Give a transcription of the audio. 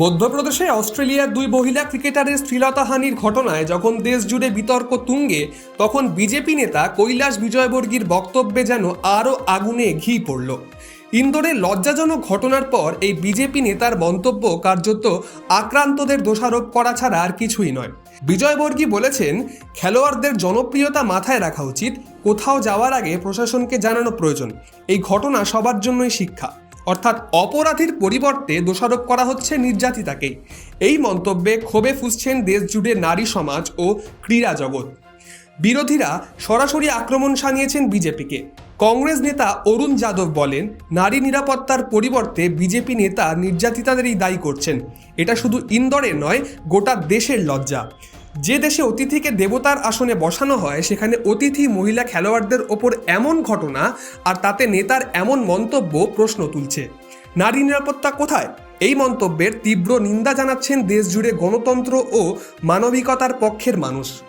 মধ্যপ্রদেশে অস্ট্রেলিয়ার দুই মহিলা ক্রিকেটারের শ্লীলতাহানির ঘটনায় যখন দেশ জুড়ে বিতর্ক তুঙ্গে, তখন বিজেপি নেতা কৈলাস বিজয়বর্গীর বক্তব্যে যেন আরও আগুনে ঘি পড়ল। ইন্দোরে লজ্জাজনক ঘটনার পর এই বিজেপি নেতার মন্তব্য কার্যত আক্রান্তদের দোষারোপ করা ছাড়া আর কিছুই নয়। বিজয়বর্গী বলেছেন, খেলোয়াড়দের জনপ্রিয়তা মাথায় রাখা উচিত, কোথাও যাওয়ার আগে প্রশাসনকে জানানো প্রয়োজন। এই ঘটনা সবার জন্যই শিক্ষা। অর্থাৎ অপরাধীর পরিবর্তে দোষারোপ করা হচ্ছে নির্যাতিতাকেই এই মন্তব্যে ক্ষোভে ফুসছেন দেশ জুড়ে নারী সমাজ ও ক্রীড়া জগৎ। বিরোধীরা সরাসরি আক্রমণ সানিয়েছেন বিজেপিকে। কংগ্রেস নেতা অরুণ যাদব বলেন, নারী নিরাপত্তার পরিবর্তে বিজেপি নেতা নির্যাতিতাদেরই দায়ী করছেন। এটা শুধু ইন্দোরে নয়, গোটা দেশের লজ্জা। যে দেশে অতিথিকে দেবতার আসনে বসানো হয়, সেখানে অতিথি মহিলা খেলোয়াড়দের ওপর এমন ঘটনা আর তাতে নেতার এমন মন্তব্য প্রশ্ন তুলছে। নারী নিরাপত্তা কোথায়? এই মন্তব্যের তীব্র নিন্দা জানাচ্ছেন দেশজুড়ে গণতন্ত্র ও মানবিকতার পক্ষের মানুষ।